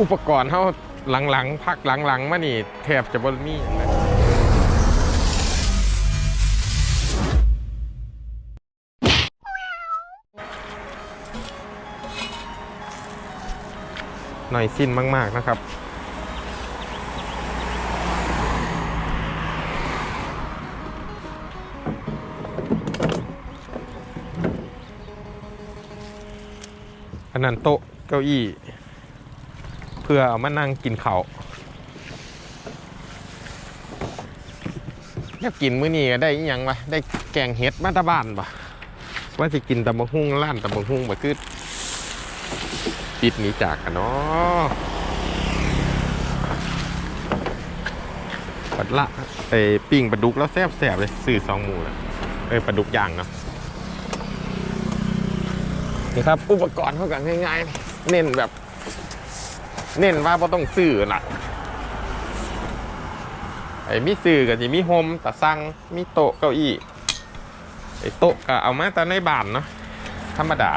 อุปกรณ์เขาหลังๆพักหลังๆมานี่แทบจะบ่มีหยังเลยหน่อยสิ้นมาก ๆ นะครับ อันนั้นโต๊ะเก้าอี้ เพื่อเอามานั่งกินเขาวอยากกินมื้อนี้ก็ได้อีหยังวะได้แกงเห็ดมาตาบ้านปะว่าสิกินตำบักหุ่งร้านตำบักหุ่งบ่คือปิดหนีจากกันเนาะปัดละไอปิ้งปลาดุกแล้วแซ่บๆเลยสื่อสองหมูเลยเอ้ยปลาดุกย่างเนาะ นี่ครับ อุปกรณ์เขากันง่ายๆ เน้นแบบ เน้นว่าเราต้องซื้อน่ะไอ้มีซื้อก็สิมีโฮมตะสั่งมีโต๊ะเก้าอี้ไอ้โต๊ะก็เอามาแต่ในบ้านเนาะธรรมดา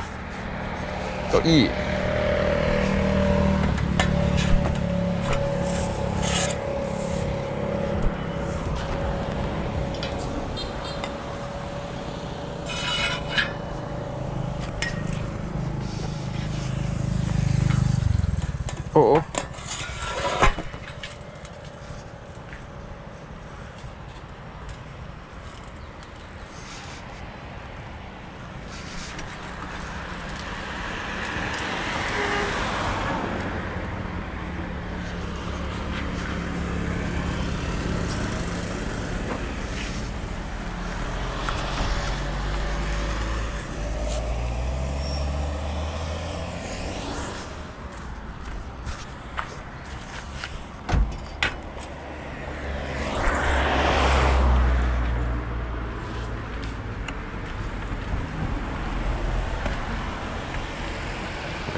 เก้าอี้ โ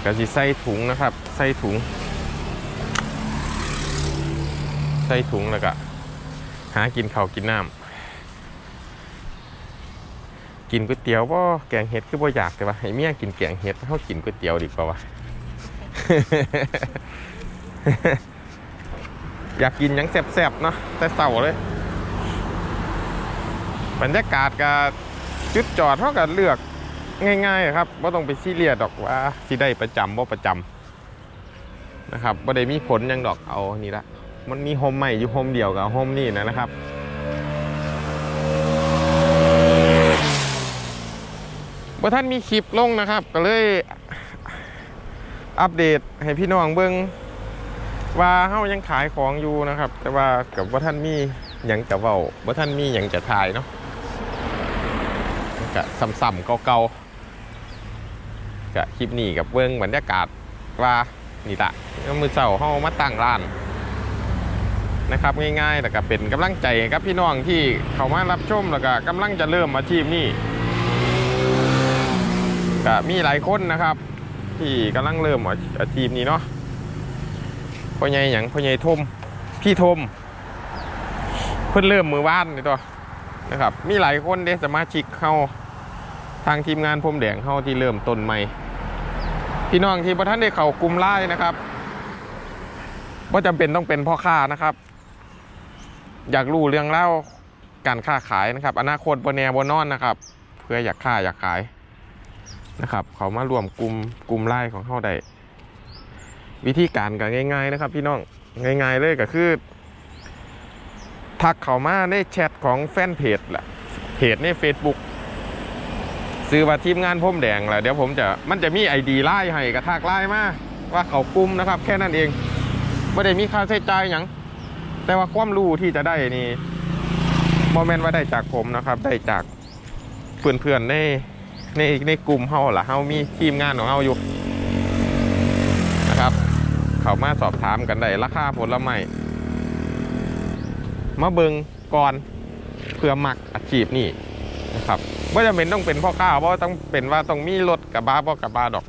ก็สิใส่ถุงนะครับ ใส่ถุง ใส่ถุงแล้วก็หากินข้าวกินน้ำกินก๋วยเตี๋ยวบ่แกงเห็ดคือบ่อยากแต่ว่าให้เมียกินแกงเห็ดเฮากินก๋วยเตี๋ยวดีกว่าวะอยากกินยังแซ่บๆเนาะแต่เศร้าเลย บรรยากาศก็จุดจอดเท่ากับเลือก ง่ายๆครับว่าต้องไปซีเรียสดอกว่าสิได้ประจำว่าประจำนะครับว่าได้มีผลยังดอกเอานี่ละมันมีโฮมใหม่อยู่โฮมเดียวกับโฮมนี่นะครับว่าท่านมีคลิปลงนะครับ ก็เลยอัปเดตให้พี่น้องเบิงว่าเฮายังขายของอยู่นะครับ แต่ว่ากับว่าท่านมียังจะเว้าว่าท่านมียังจะถ่ายเนาะก็ซ้ำๆเก่าๆ ก็คลิปนี้กับเบิงบรรยากาศว่านี่ละมือเสาเฮามาตั้งร้านนะครับง่ายๆแต่ก็เป็นกำลังใจให้กับพี่น้องที่เขามารับชมแล้วก็กำลังจะเริ่มอาชีพนี้ก็มีหลายคนนะครับ ที่กำลังเริ่มอาชีพนี้เนาะพ่อใหญ่หยังพ่อใหญ่ทมพี่ทมเพิ่นเริ่มมือว่านนี่ตัวนะครับ มีหลายคนเด้สมาชิกเข้า ทางทีมงานพรมแดงเข้าที่เริ่มต้นใหม่ พี่น้องที่ประท่านได้เข้ากลุ่มไล่นะครับว่าจำเป็นต้องเป็นพ่อค้านะครับ อยากรู้เรื่องเล่าการค้าขายนะครับ อนาคตบนแนวบนนอนนะครับ เพื่ออยากค้าอยากขายนะครับ เขามารวมกลุ่มกลุ่มไล่ของเขาได้วิธีการก็ง่าย ๆ นะครับ พี่น้องง่ายๆเลยก็คือทักเขามาในแชทของแฟนเพจแหละเพจใน Facebook ซื้อว่าทีมงานพรมแดงแหละเดี๋ยวผมจะมันจะมีไอดีไล่ให้กระทักไล่มาว่าเขากลุ่มนะครับ แค่นั้นเองไม่ได้มีค่าใช้จ่ายหยังแต่ว่าความรู้ที่จะได้นี่โมเมนต์ว่าได้จากผมนะครับ ได้จากเพื่อนๆในในในกลุ่มเฮาล่ะเฮามีทีมงานของเฮาอยู่นะครับ เขามาสอบถามกันได้ราคาผลไม้มาเบิงก่อนเพื่อมักอาชีพนี่ นะครับว่จะเป็นต้องเป็นพ่อค้าเพราะต้องเป็นว่าต้องมีรถกับบาบ่อกับบาดอก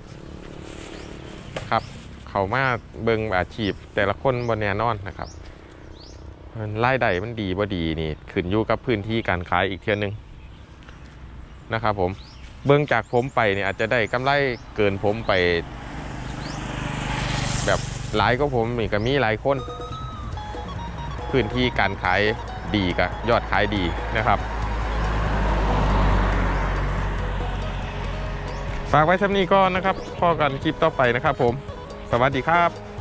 นะครับ เขามาเบิงอาชีพแต่ละคนบนแน่นอนนะครับมันรายได้มันดีบ่ดีนี่ขึ้นอยู่กับพื้นที่การขายอีกเทียนหนึงนะครับผมเบื้องจากผมไปเนี่ยอาจจะได้กำไรเกินผมไป แบบหลายก็ผมนี่ก็มีหลายคน พื้นที่การขายดีกับยอดขายดีนะครับ ฝากไว้สำนี้ก็นะครับพอกันคลิปต่อไปนะครับผม สวัสดีครับ